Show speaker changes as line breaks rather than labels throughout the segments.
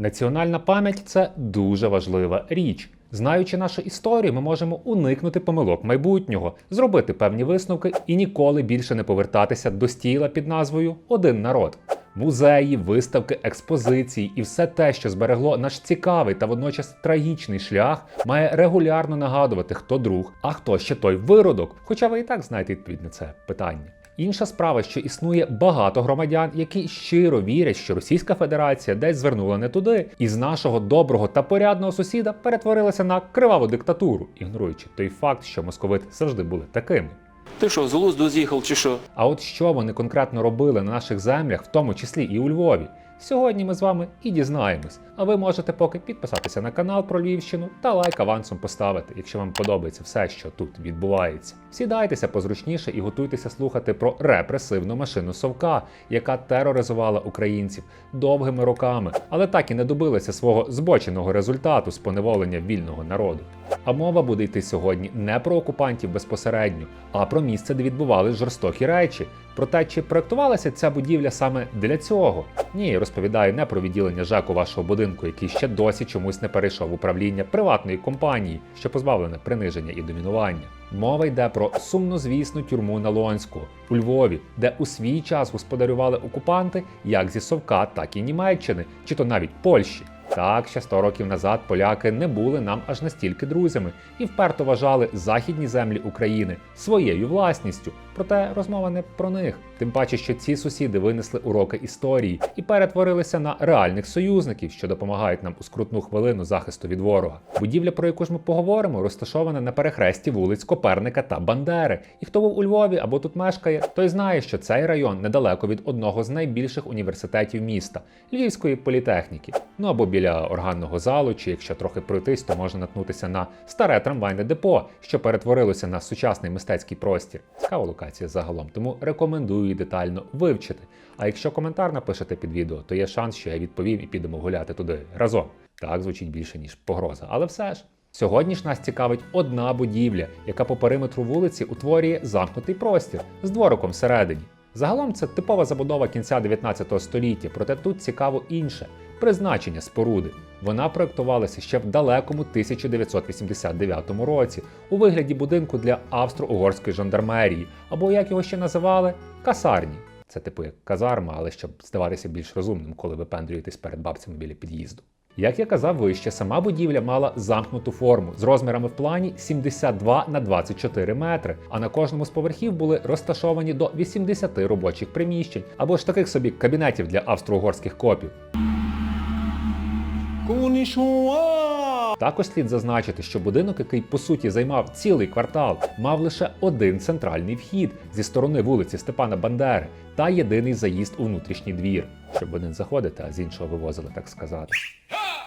Національна пам'ять це дуже важлива річ. Знаючи нашу історію, ми можемо уникнути помилок майбутнього, зробити певні висновки і ніколи більше не повертатися до стіла під назвою Один народ. Музеї, виставки, експозиції і все те, що зберегло наш цікавий та водночас трагічний шлях, має регулярно нагадувати, хто друг, а хто ще той виродок. Хоча ви і так знаєте відповідь на це питання. Інша справа, що існує багато громадян, які щиро вірять, що Російська Федерація десь звернула не туди, і з нашого доброго та порядного сусіда перетворилася на криваву диктатуру, ігноруючи той факт, що московити завжди були такими.
Ти що, з глузду з'їхав чи що?
А от що вони конкретно робили на наших землях, в тому числі і у Львові, сьогодні ми з вами і дізнаємось. А ви можете поки підписатися на канал про Львівщину та лайк авансом поставити, якщо вам подобається все, що тут відбувається. Сідайтеся позручніше і готуйтеся слухати про репресивну машину совка, яка тероризувала українців довгими роками, але так і не добилася свого збоченого результату з поневолення вільного народу. А мова буде йти сьогодні не про окупантів безпосередньо, а про місце, де відбувались жорстокі речі. Про те, чи проектувалася ця будівля саме для цього. Ні, розповідаю не про відділення ЖЕКу вашого будинку, який ще досі чомусь не перейшов в управління приватної компанії, що позбавлене приниження і домінування. Мова йде про сумнозвісну тюрму на Лонську у Львові, де у свій час господарювали окупанти як зі Совка, так і Німеччини, чи то навіть Польщі. Так, ще 100 років назад поляки не були нам аж настільки друзями і вперто вважали західні землі України своєю власністю. Проте розмова не про них. Тим паче, що ці сусіди винесли уроки історії і перетворилися на реальних союзників, що допомагають нам у скрутну хвилину захисту від ворога. Будівля, про яку ж ми поговоримо, розташована на перехресті вулиць Коперника та Бандери. І хто був у Львові або тут мешкає, той знає, що цей район недалеко від одного з найбільших університетів міста Львівської політехніки. Ну або біля органного залу, чи якщо трохи пройтись, то можна наткнутися на старе трамвайне депо, що перетворилося на сучасний мистецький простір. Цікава локація загалом, тому рекомендую її детально вивчити. А якщо коментар напишете під відео, то є шанс, що я відповім і підемо гуляти туди разом. Так звучить більше ніж погроза, але все ж. Сьогодні ж нас цікавить одна будівля, яка по периметру вулиці утворює замкнутий простір з двориком всередині. Загалом це типова забудова кінця 19 століття, проте тут цікаво інше призначення споруди. Вона проєктувалася ще в далекому 1989 році у вигляді будинку для австро-угорської жандармерії, або як його ще називали, касарні. Це типу як казарма, але щоб здаватися більш розумним, коли ви пендрюєтесь перед бабцями біля під'їзду. Як я казав вище, сама будівля мала замкнуту форму з розмірами в плані 72 на 24 метри, а на кожному з поверхів були розташовані до 80 робочих приміщень або ж таких собі кабінетів для австро-угорських копів. Також слід зазначити, що будинок, який по суті займав цілий квартал, мав лише один центральний вхід зі сторони вулиці Степана Бандери та єдиний заїзд у внутрішній двір, щоб один заходити, а з іншого вивозили, так сказати.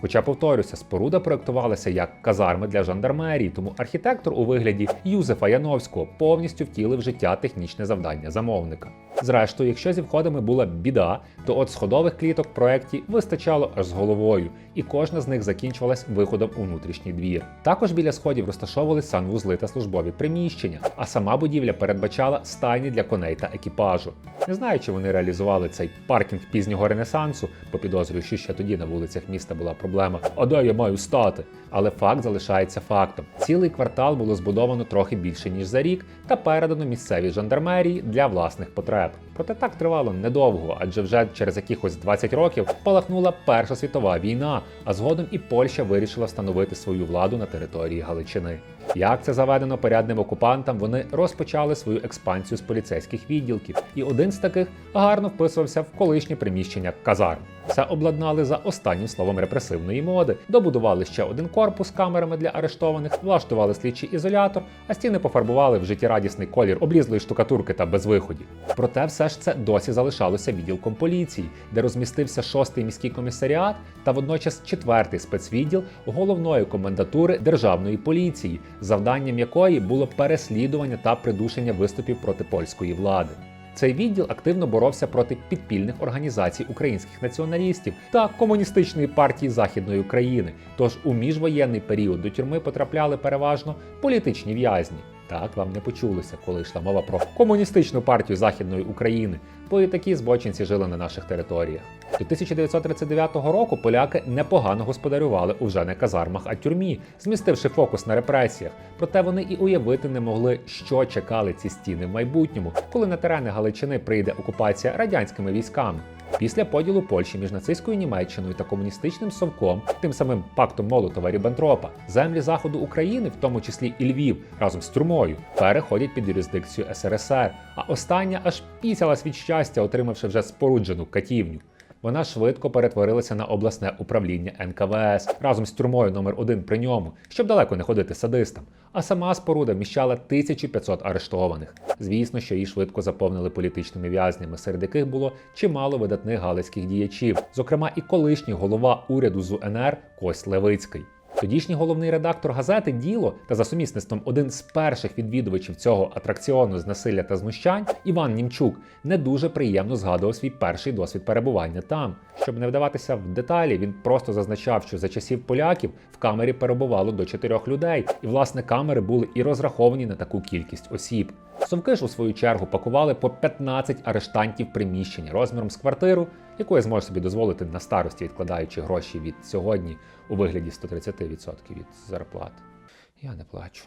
Хоча, повторюся, споруда проектувалася як казарми для жандармерії, тому архітектор у вигляді Юзефа Яновського повністю втілив життя технічне завдання замовника. Зрештою, якщо зі входами була біда, то от сходових кліток в проєкті вистачало аж з головою, і кожна з них закінчувалась виходом у внутрішній двір. Також біля сходів розташовувались санвузли та службові приміщення, а сама будівля передбачала стайні для коней та екіпажу. Не знаю, чи вони реалізували цей паркінг пізнього ренесансу, бо підозрюю, що ще тоді на вулицях міста була проблема. Де я маю стати? Але факт залишається фактом. Цілий квартал було збудовано трохи більше ніж за рік та передано місцевій жандармерії для власних потреб. Проте так тривало недовго, адже вже через якихось 20 років спалахнула Перша світова війна, а згодом і Польща вирішила встановити свою владу на території Галичини. Як це заведено порядним окупантам, вони розпочали свою експансію з поліцейських відділків, і один з таких гарно вписувався в колишнє приміщення казарм. Все обладнали за останнім словом репресивної моди, добудували ще один корпус камерами для арештованих, влаштували слідчий ізолятор, а стіни пофарбували в життєрадісний колір облізлої штукатурки та безвиходів. Проте все ж це досі залишалося відділком поліції, де розмістився шостий міський комісаріат та водночас четвертий спецвідділ головної комендатури державної поліції, завданням якої було переслідування та придушення виступів проти польської влади. Цей відділ активно боровся проти підпільних організацій українських націоналістів та комуністичної партії Західної України. Тож у міжвоєнний період до тюрми потрапляли переважно політичні в'язні. Так вам не почулося, коли йшла мова про комуністичну партію Західної України, бо і такі збочинці жили на наших територіях. До 1939 року поляки непогано господарювали уже не казармах, а тюрмі, змістивши фокус на репресіях. Проте вони і уявити не могли, що чекали ці стіни в майбутньому, коли на терени Галичини прийде окупація радянськими військами. Після поділу Польщі між нацистською Німеччиною та комуністичним совком, тим самим пактом Молотова Ріббентропа, землі заходу України, в тому числі і Львів, разом з тюрмою, переходять під юрисдикцію СРСР. А остання аж пісялась від щастя, отримавши вже споруджену катівню. Вона швидко перетворилася на обласне управління НКВС разом з тюрмою номер 1 при ньому, щоб далеко не ходити садистам. А сама споруда вміщала 1500 арештованих. Звісно, що її швидко заповнили політичними в'язнями, серед яких було чимало видатних галицьких діячів, зокрема і колишній голова уряду з УНР Кость Левицький. Тодішній головний редактор газети Діло та за сумісництвом один з перших відвідувачів цього атракціону з насилля та знущань Іван Німчук не дуже приємно згадував свій перший досвід перебування там. Щоб не вдаватися в деталі, він просто зазначав, що за часів поляків в камері перебувало до чотирьох людей, і власне камери були і розраховані на таку кількість осіб. Совки ж у свою чергу пакували по 15 арештантів приміщення розміром з квартиру, яку я зможу собі дозволити на старості, відкладаючи гроші від сьогодні у вигляді 130% від зарплати. Я не плачу.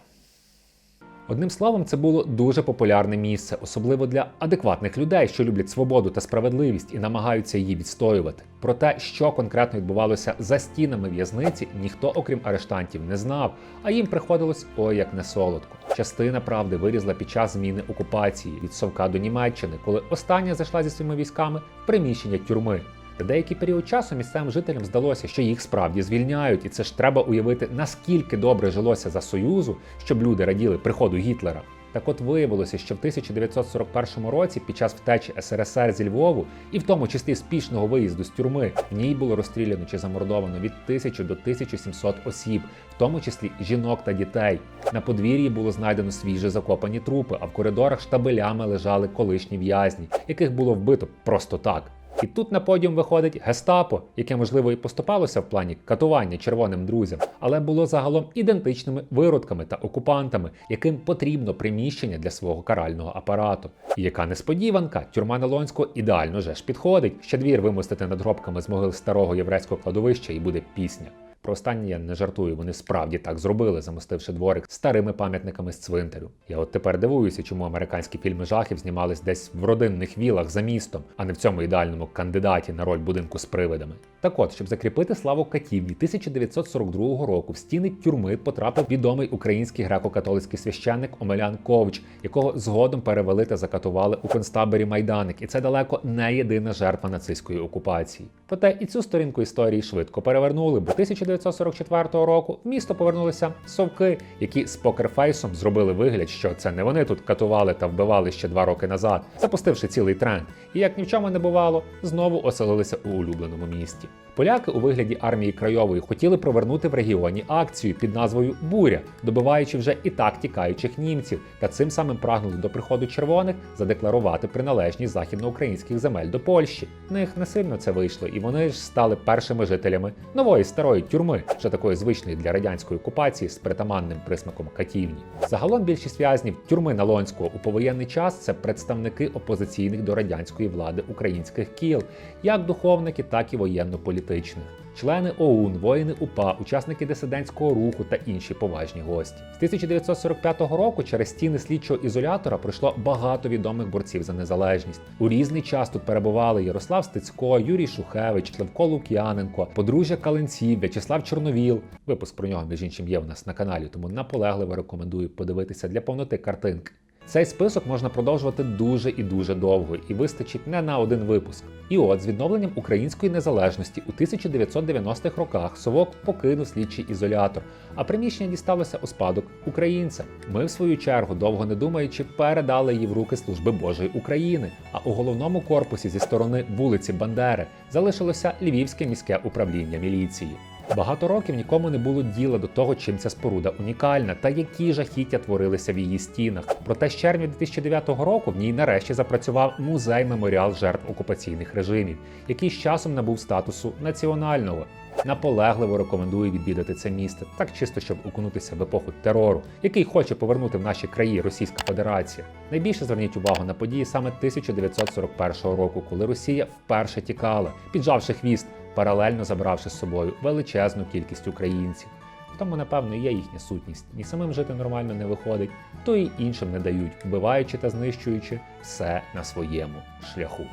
Одним словом, це було дуже популярне місце, особливо для адекватних людей, що люблять свободу та справедливість і намагаються її відстоювати. Про те, що конкретно відбувалося за стінами в'язниці, ніхто, окрім арештантів, не знав, а їм приходилось ой як не солодко. Частина правди вирізла під час зміни окупації від Совка до Німеччини, коли остання зайшла зі своїми військами в приміщення тюрми. Деякий період часу місцевим жителям здалося, що їх справді звільняють, і це ж треба уявити, наскільки добре жилося за Союзу, щоб люди раділи приходу Гітлера. Так от виявилося, що в 1941 році, під час втечі СРСР зі Львову, і в тому числі спішного виїзду з тюрми, в ній було розстріляно чи замордовано від 1000 до 1700 осіб, в тому числі жінок та дітей. На подвір'ї було знайдено свіже закопані трупи, а в коридорах штабелями лежали колишні в'язні, яких було вбито просто так. І тут на подіум виходить гестапо, яке можливо і поступалося в плані катування червоним друзям, але було загалом ідентичними виродками та окупантами, яким потрібно приміщення для свого карального апарату. І яка несподіванка, тюрма Налонського ідеально же ж підходить. Ще двір вимостити надгробками з могил старого єврейського кладовища, і буде пісня. Про останнє я не жартую, вони справді так зробили, замостивши дворик старими пам'ятниками з цвинтарю. Я от тепер дивуюся, чому американські фільми жахів знімались десь в родинних вілах за містом, а не в цьому ідеальному кандидаті на роль будинку з привидами. Так от, щоб закріпити славу катівні, 1942 року в стіни тюрми потрапив відомий український греко-католицький священник Омелян Ковч, якого згодом перевели та закатували у концтаборі Майданик, і це далеко не єдина жертва нацистської окупації. Проте і цю сторінку історії швидко перевернули, бо 1944 року в місто повернулися совки, які з покерфейсом зробили вигляд, що це не вони тут катували та вбивали ще два роки назад, запустивши цілий тренд. І як ні в чому не бувало, знову оселилися у улюбленому місті. Поляки у вигляді армії Крайової хотіли провернути в регіоні акцію під назвою Буря, добиваючи вже і так тікаючих німців, та цим самим прагнули до приходу червоних задекларувати приналежність західноукраїнських земель до Польщі. В них не сильно це вийшло, і вони ж стали першими жителями нової старої тюрми, вже такої звичної для радянської окупації з притаманним присмаком катівні. Загалом більшість в'язнів тюрми Налонського у повоєнний час це представники опозиційних до радянської влади українських кіл, як духовники, так і воєнно-політичних. Члени ОУН, воїни УПА, учасники дисидентського руху та інші поважні гості. З 1945 року через стіни слідчого ізолятора пройшло багато відомих борців за незалежність. У різний час тут перебували Ярослав Стецько, Юрій Шухевич, Левко Лук'яненко, подружжя Каленців, В'ячеслав Чорновіл. Випуск про нього, між іншим, є у нас на каналі, тому наполегливо рекомендую подивитися для повноти картинки. Цей список можна продовжувати дуже і дуже довго, і вистачить не на один випуск. І от з відновленням української незалежності у 1990-х роках Совок покинув слідчий ізолятор, а приміщення дісталося у спадок українцям. Ми, в свою чергу, довго не думаючи, передали її в руки Служби Божої України. А у головному корпусі зі сторони вулиці Бандери залишилося Львівське міське управління міліції. Багато років нікому не було діла до того, чим ця споруда унікальна та які жахіття творилися в її стінах. Проте з червня 2009 року в ній нарешті запрацював музей меморіал жертв окупаційних режимів, який з часом набув статусу національного. Наполегливо рекомендую відвідати це місце, так чисто, щоб окунутися в епоху терору, який хоче повернути в наші краї Російська Федерація. Найбільше зверніть увагу на події саме 1941 року, коли Росія вперше тікала, піджавши хвіст, паралельно забравши з собою величезну кількість українців. Тому, напевно, є їхня сутність. Ні самим жити нормально не виходить, то й іншим не дають, вбиваючи та знищуючи все на своєму шляху.